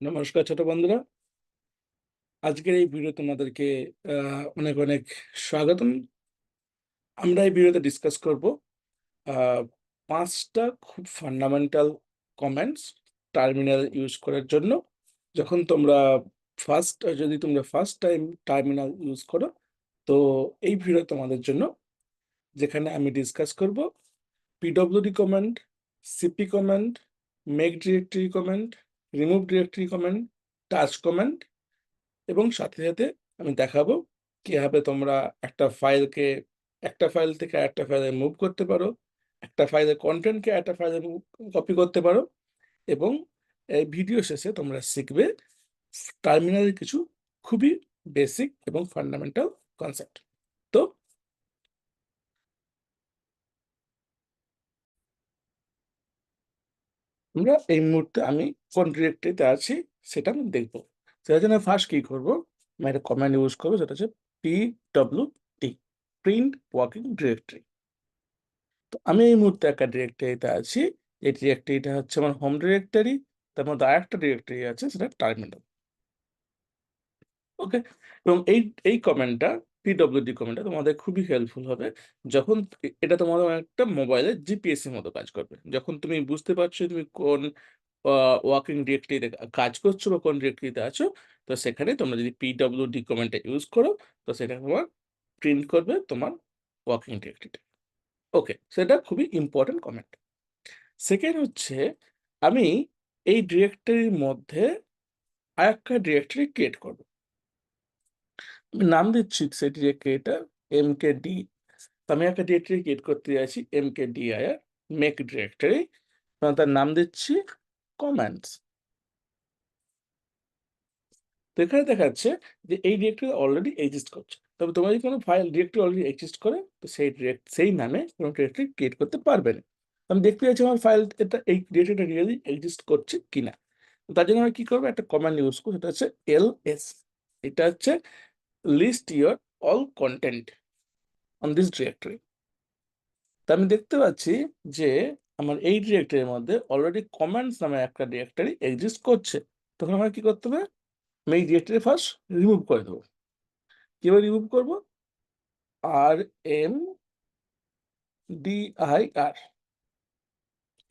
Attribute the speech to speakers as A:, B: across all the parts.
A: নমস্কার ছোট বন্ধুরা। আজকের এই ভিডিও তোমাদেরকে অনেক, অনেক স্বাগতম। আমরা এই ভিডিওতে ডিসকাস করব পাঁচটা খুব ফান্ডামেন্টাল কমেন্টস টার্মিনাল ইউজ করার জন্য। যখন তোমরা ফার্স্ট যদি তোমরা ফার্স্ট টাইম টার্মিনাল ইউজ করো, তো এই ভিডিও তোমাদের জন্য। যেখানে আমি ডিসকাস করব PWD command CP command make directory command, remove directory command, touch command এবং সাথে, সাথে আমি দেখাবো কীভাবে তোমরা একটা ফাইলকে একটা ফাইল থেকে আরেকটা ফাইলে মুভ করতে পারো। একটা ফাইলের কনটেন্টকে আরেকটা ফাইলে কপি করতে পারো এবং এই ভিডিও শেষে তোমরা শিখবে টার্মিনালের কিছু খুবই বেসিক এবং ফান্ডামেন্টাল কনসেপ্ট। তো আমরা এই মুহূর্তে আমি কোন ডিরেক্টরিতে আছি সেটা আমি দেখব। সেটার জন্য ফার্স্ট কি করব আমি একটা কমান্ড ইউজ করব, সেটা হচ্ছে P W T print working directory. তো আমি এই মুহূর্তে একটা ডিরেক্টরিতে আছি। এই ডিরেক্টরিটা হচ্ছে আমার হোম ডিরেক্টরি। তার মধ্যে আরেকটা ডিরেক্টরি আছে, সেটা টার্মিনাল। ওকে? এবং এই এই কমান্ডটা পিডব্লিউডি কমান্ডটা তোমাদের খুবই হেল্পফুল হবে। যখন এটা তোমাদের একটা মোবাইলের জিপিএস এর মতো কাজ করবে। যখন তুমি বুঝতে পারছ তুমি কোন ওয়ার্কিং ডিরেক্টরিতে কাজ করছ বা কোন ডিরেক্টরিতে আছো, তো সেখানে তোমরা যদি পিডব্লিউডি কমান্ডটা ইউজ করো, তো সেটা তোমার প্রিন্ট করবে তোমার ওয়ার্কিং ডিরেক্টরিটা। ওকে, সেটা খুবই ইম্পোর্টেন্ট কমেন্ট সেকেন্ড হচ্ছে আমি এই ডিরেক্টরির মধ্যে আরেকটা ডিরেক্টরি ক্রিয়েট করব। নাম দিচ্ছি সেই ডিরেক্টরিটার mkd ডি আমি একটা ডিরেক্টরি ক্রিয়েট করতে যাচ্ছি mkdir মেক ডিরেক্টরি তার নাম দিচ্ছি কমান্ডস। তো এখানে দেখাচ্ছে যে এই ডিরেক্টরি অলরেডি এক্সিস্ট করছে। তবে তোমার যদি কোনো ফাইল ডিরেক্টরি অলরেডি এক্সিস্ট করে, তো সেই ডিরেক্ট সেই নামে কোনো ডিরেক্টরি ক্রিয়েট করতে পারবে না। আমি দেখতে চাইছি আমার ফাইল এটা এই ডিরেক্টরিটা রিয়েলি এক্সিস্ট করছে কিনা। তার জন্য আমি কি করব একটা কমান্ড ইউজ করব, সেটা হচ্ছে এল এস এটা হচ্ছে list your all content on this directory. তো আমি দেখতে পাচ্ছি যে আমার এই ডিরেক্টরির মধ্যে অলরেডি কমান্ডস নামে একটা ডিরেক্টরি এক্সিস্ট করছে। তখন আমাকে কি করতে হবে? আমি এই ডিরেক্টরি ফার্স্ট রিমুভ করে দেব। কীভাবে রিমুভ করব? rmdir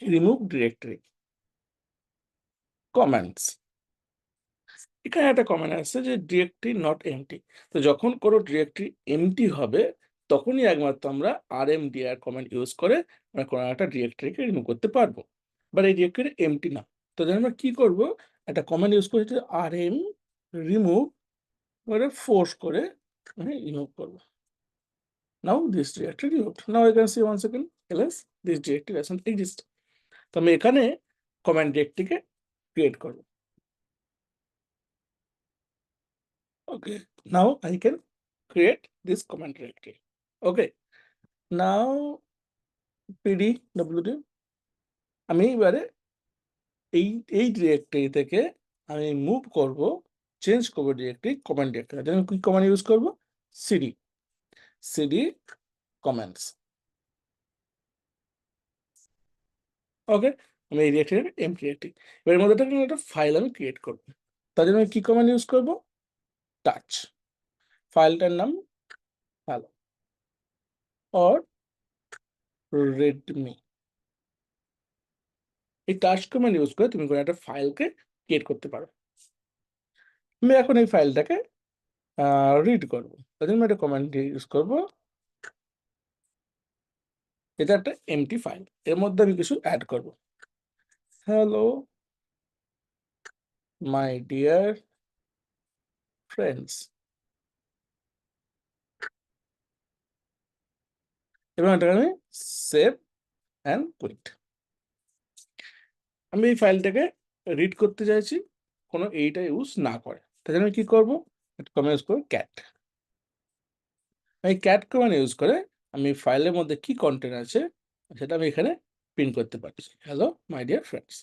A: remove directory. কমান্ডস। এখানে একটা কমান্ড আসছে যে ডিরেক্টরি নট এম্পটি। তো যখন কোনো ডিরেক্টরি এম্পটি হবে, তখনই একমাত্র আমরা rmdir কমেন্ট ইউজ করে আমরা কোনো একটা ডিরেক্টরিকে রিমুভ করতে পারব। বাট এই ডিরেক্টরি এম্পটি না। তো then আমরা কি করব? একটা কমেন্ট ইউজ করে আর এম রিমুভ করে ফোর্স করে আমি রিমুভ করব now this directory removed. Now can see once again ls this directory doesn't exist. তো আমি এখানে কমেন্ট ডিরেক্টরিকে ক্রিয়েট করব। Okay, now I can create this command directory. Okay, now pdwd আমি এবারে এই এই ডিরেক্টরি থেকে আমি মুভ করব, চেঞ্জ করব ডিরেক্টরি কমান্ড ডিরেক্টরি। জন্য কি কমান্ড ইউজ করব? cd cd কমান্ডস। ওকে, আমি এই ডিরেক্টরিটা এম্পটি ডিরেক্টরি। এবার এর মধ্যে একটা ফাইল আমি ক্রিয়েট করব। তার জন্য আমি কি কমান্ড ইউজ করব? টাচ ফাইলটার নাম হ্যালো অর রেডমি এই টাচ কমান্ড ইউজ করে তুমি কোনো একটা ফাইলকে ক্রিয়েট করতে পারো। আমি এখন এই ফাইলটাকে রিড করব। তার জন্য একটা কমান্ড ইউজ করব। এটা একটা এমটি ফাইল। এর মধ্যে আমি কিছু অ্যাড করব। হ্যালো মাই ডিয়ার ফ্রেন্ডস এবং এটাকে আমি সেভ অ্যান্ড কুইট। আমি এই ফাইলটাকে রিড করতে চাইছি কোনো এইটা ইউজ না করে। তার জন্য কি করব? কমান্ড ইউজ করব ক্যাট। এই ক্যাট কমান্ড ইউজ করে আমি ফাইলের মধ্যে কি কনটেন্ট আছে সেটা আমি এখানে প্রিন্ট করতে পারছি। Hello my dear friends.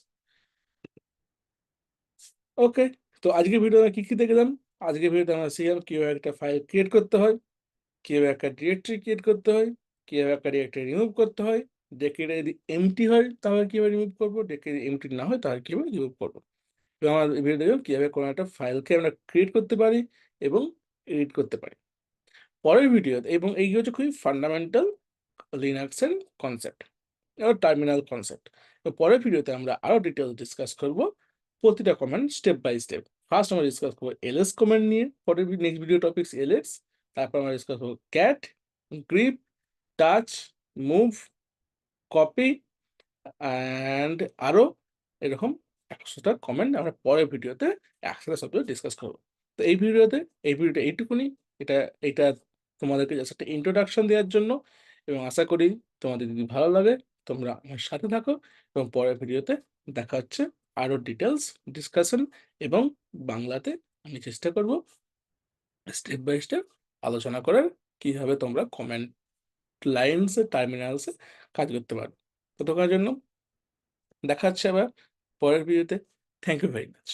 A: Okay, তো আজকের ভিডিওতে কি, কি দেখলাম? আজকের ভিডিওতে আমরা শিখলাম কীভাবে একটা ফাইল ক্রিয়েট করতে হয়, কীভাবে একটা ডিরেক্টরি ক্রিয়েট করতে হয়, কীভাবে একটা ডিরেক্টরি রিমুভ করতে হয়, ডেকেটা যদি এমটি হয় তাহলে কীভাবে রিমুভ করব, ডিরেক্টরি এমটি না হয় তাহলে কীভাবে রিমুভ করব এবং আমরা ভিডিও দেখব কীভাবে কোনো একটা ফাইলকে আমরা ক্রিয়েট করতে পারি এবং এডিট করতে পারি। পরের ভিডিওতে এবং এই হচ্ছে খুবই ফান্ডামেন্টাল লিনাক্সের কনসেপ্ট এবং টার্মিনাল কনসেপ্ট। পরের ভিডিওতে আমরা আরও ডিটেইলস ডিসকাস করব প্রতিটা command step by step. First আমরা ডিসকাস করব এলএস কমেন্ট নিয়ে, পরের নেক্সট ভিডিও টপিকস এলএস, তারপর আমরা ডিসকাস করব cat, grep, touch, move, copy and আরও এরকম একশোটা কমেন্ট আমরা পরের ভিডিওতে একসাথে সবগুলো ডিসকাস করব। তো এই ভিডিওতে এই ভিডিওটা এইটুকুনি। এটা এটা তোমাদেরকে জাস্ট একটা ইন্ট্রোডাকশন দেওয়ার জন্য এবং আশা করি তোমাদের যদি ভালো লাগে তোমরা আমার সাথে থাকো এবং পরের ভিডিওতে দেখা হচ্ছে আরও ডিটেলস ডিসকাশন এবং বাংলাতে আমি চেষ্টা করব স্টেপ বাই স্টেপ আলোচনা করার, কীভাবে তোমরা কমেন্ট লাইন্সে টার্মিনালসে কাজ করতে পারো। ততক্ষণের জন্য দেখা হচ্ছে আবার পরের ভিডিওতে। Thank you very much.